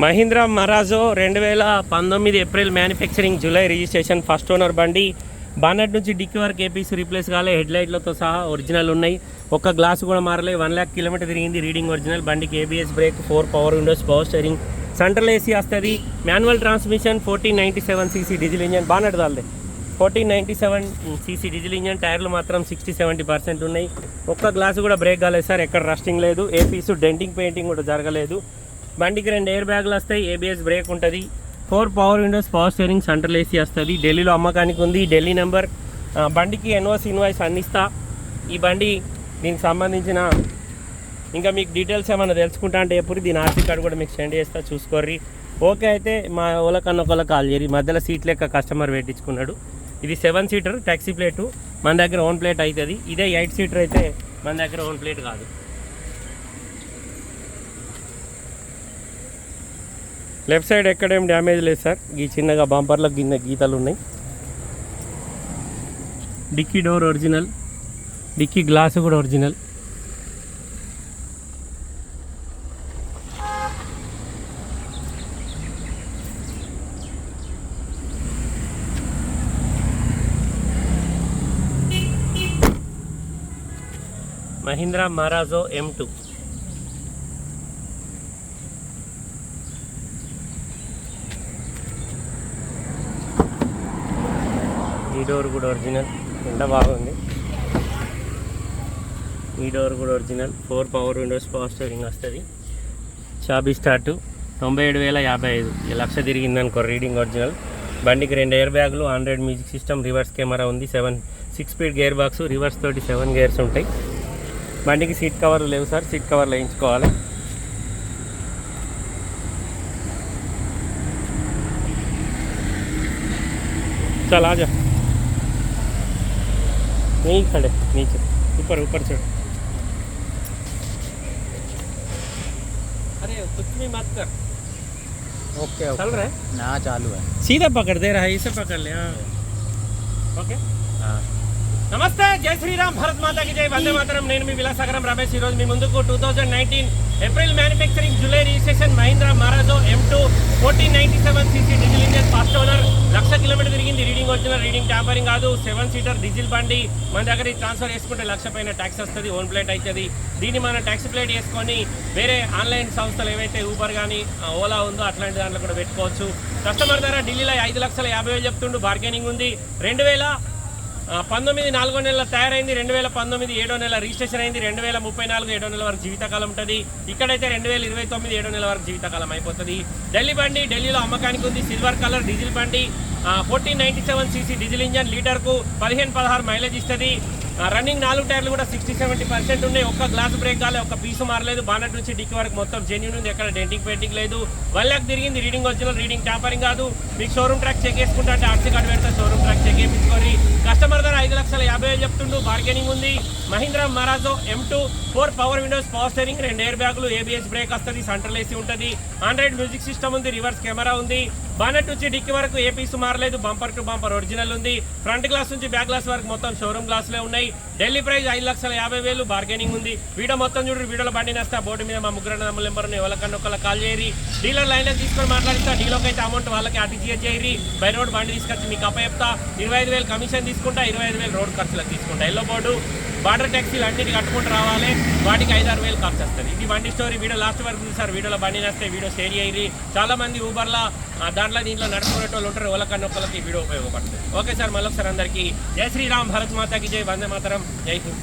Mahindra Marazzo రెండు వేల పంతొమ్మిది April manufacturing July registration first owner బండి. బానట్ నుంచి డిక్కి వరకు ఏపీసీ రీప్లేస్ కాలే హెడ్ లైట్లతో సహా ఒరిజినల్ ఉన్నాయి. ఒక్క గ్లాస్ కూడా మారలే వన్ ల్యాక్ కిలోమీటర్ తిరిగింది రీడింగ్ ఒరిజినల్ బండికి ABS brake four power windows power steering central AC వస్తుంది. Manual transmission fourteen ninety seven CC diesel engine. Bonnet దాల్దే. Fourteen ninety seven CC diesel engine. టైర్లు మాత్రం సిక్స్టీ సెవెంటీ పర్సెంట్ ఉన్నాయి. ఒక్క glass కూడా break కాలేదు sir ఎక్కడ rusting లేదు. ఏ పీసు denting painting కూడా జరగలేదు. బండికి రెండు ఎయిర్ బ్యాగులు వస్తాయి ఏబిఎస్ బ్రేక్ ఉంటుంది. Four power windows power steering central AC వస్తుంది. ఢిల్లీలో అమ్మకానికి ఉంది ఢిల్లీ నెంబర్ బండికి ఎన్ఓసి ఇన్వాయిస్ అందిస్తా. ఈ బండి దీనికి సంబంధించిన ఇంకా మీకు డీటెయిల్స్ ఏమైనా తెలుసుకుంటా అంటే ఎప్పుడు దీని ఆర్సీ కార్డు కూడా మీకు సెండ్ చేస్తా చూసుకోర్రి. ఓకే అయితే మా ఓలకన్న ఒకళ్ళ కాల్ చేయరు మధ్యలో సీట్ లెక్క కస్టమర్ పెట్టించుకున్నాడు. ఇది సెవెన్ సీటర్ ట్యాక్సీ ప్లేటు మన దగ్గర ఓన్ ప్లేట్ అవుతుంది. ఇదే ఎయిట్ సీటర్ అయితే మన దగ్గర ఓన్ ప్లేట్ కాదు. లెఫ్ట్ సైడ్ ఎక్కడేం డ్యామేజ్ లేదు సార్ ఈ చిన్నగా బంపర్లో గిన్నె గీతలు ఉన్నాయి. డిక్కీ డోర్ ఒరిజినల్ డిక్కీ గ్లాస్ కూడా original Mahindra Marazzo M two ఈ డోర్ కూడా ఒరిజినల్ ఎండ బాగుంది ఈ డోర్ కూడా original four power windows power steering వస్తుంది చాబీ స్టార్ట్ తొంభై ఏడు వేల యాభై ఐదు ఈ లక్ష తిరిగింది అనుకో రీడింగ్ ఒరిజినల్ బండికి రెండు ఎయిర్ బ్యాగులు android music system reverse camera ఉంది seven six speed gear box reverse తోటి సెవెన్ గేర్స్ ఉంటాయి బండికి సీట్ కవర్లు లేవు సార్ సీట్ కవర్లు వేయించుకోవాలి चल आ जा नहीं खड़े नीचे। ऊपर ऊपर चढ़। अरे कुछ भी मत कर। ओके चल रहा है? ना चालू है। सीधा पकड़ दे रहा है इसे पकड़ ले हाँ। ఓకే हाँ। నమస్తే జై శ్రీరామ్ భరత్ మాతాకి జై వందే మాతరం. నేను మీ విలాసాగరం రమేష్. ఈరోజు మీ ముందుకు two thousand nineteen April manufacturing July registration Mahindra Marazzo M two fourteen ninety seven CC diesel engine first owner lakh kilometre తిరిగింది. రీడింగ్ వచ్చిన రీడింగ్ ట్యాంపరింగ్ కాదు. సెవెన్ సీటర్ డీజిల్ బండి మన దగ్గర ట్రాన్స్ఫర్ చేసుకుంటే లక్ష పైన ట్యాక్స్ వస్తుంది. ఓన్ ప్లేట్ అవుతుంది దీన్ని మనం ట్యాక్స్ ప్లేట్ చేసుకొని వేరే ఆన్లైన్ సంస్థలు ఏవైతే ఊబర్ కానీ ఓలా ఉందో అట్లాంటి దాంట్లో కూడా పెట్టుకోవచ్చు. కస్టమర్ ధర ఢిల్లీలో ఐదు లక్షల యాభై వేలు చెప్తుండు. బార్గెనింగ్ ఉంది. రెండు వేల పంతొమ్మిది నాలుగో నెల తయారైంది రెండు వేల పంతొమ్మిది ఏడో నెల రిజిస్ట్రేషన్ అయింది రెండు వేల ముప్పై నాలుగు ఏడో నెల వరకు జీవితకాలం ఉంటుంది. ఇక్కడైతే రెండు వేల ఇరవై తొమ్మిది ఏడో నెల వరకు జీవితకాలం అయిపోతుంది. ఢిల్లీ బండి ఢిల్లీలో అమ్మకానికి ఉంది సిల్వర్ కలర్ డీజిల్ బండి. Fourteen ninety seven CC diesel engine లీటర్కు పదిహేను పదహారు మైలేజ్ ఇస్తుంది. రన్నింగ్ నాలుగు టైర్లు కూడా సిక్స్టీ సెవెంటీ పర్సెంట్ ఉన్నాయి. ఒక్క గ్లాస్ బ్రేక్ కాలే ఒక్క పీసు మారలేదు. బానట్ నుంచి డిక్కి వరకు మొత్తం జెన్యున్ ఉంది. ఎక్కడ డెంటింగ్ పెయింటింగ్ లేదు. వన్ ల్యాక్ తిరిగింది రీడింగ్ ఒరిజినల్ రీడింగ్ టాపరింగ్ కాదు. మీకు షోరూమ్ ట్రాక్ చెక్ చేసుకుంటే అంటే ఆర్సీ కార్డు పెడితే షోరూమ్ ట్రాక్ చెక్ చేయించుకొని కస్టమర్ ధర ఐదు లక్షల యాభై బార్గెనింగ్ ఉంది. Mahindra Marazzo M two four power windows power steering రెండు ఎయిర్ బ్యాగులు ఏబిఎస్ బ్రేక్ వస్తుంది సెంట్రల్ ఏసీ ఉంటుంది. ఆండ్రాయిడ్ మ్యూజిక్ సిస్టమ్ ఉంది రివర్స్ కెమెరా ఉంది. బానెట్ నుంచి డిక్కి వరకు ఏ పీస్ మారలేదు బంపర్ టు బంపర్ ఒరిజినల్ ఉంది. ఫ్రంట్ గ్లాస్ నుంచి బ్యాక్ గ్లాస్ వరకు మొత్తం షోరూమ్ గ్లాసులే ఉన్నాయి. ఢిల్లీ ప్రైస్ ఐదు లక్షల యాభై వేలు బార్గెనింగ్ ఉంది. వీడియో మొత్తం చూడు వీడియోలో బండి నేస్తా బోర్డు మీద మా ముగ్గురు నెంబర్ నెంబర్ ఎవరికన్నా ఒకళ్ళ కాల్ చేయరి డీలర్ లైన్ తీసుకొని మాట్లాడిస్తా డీలోకి అయితే అమౌంట్ వాళ్ళకి ఆర్టీజీఎస్ చేయరి బై రోడ్ బండి తీసుకొచ్చి మీకు అప్ప చెప్తా ఇరవై ఐదు వేలు కమిషన్ తీసుకుంటా ఇరవై ఐదు వేలు రోడ్ ఖర్చులకు తీసుకుంటా. ఎల్లో బోర్డు బార్డర్ ట్యాక్సీలు అన్నిటి కట్టుకుంటూ రావాలి. వాటికి ఐదారు వేలు ఖర్చు వస్తుంది. ఇది బండి స్టోరీ. వీడియో లాస్ట్ వరకు సార్. వీడియోలో బండి నేస్తే వీడియో షేర్ చేయరి చాలా మంది ఊబర్లో దాంట్లో దీంట్లో నడుచుకునేటోళ్ళు ఉంటారు. వాళ్ళకన్నా వీడియో ఉపయోగపడుతుంది. Okay sir. మళ్ళొకసారి అందరికీ జై శ్రీరామ్. భరత్ మాతాకి జై. వందే మాతరం. జై హింద్.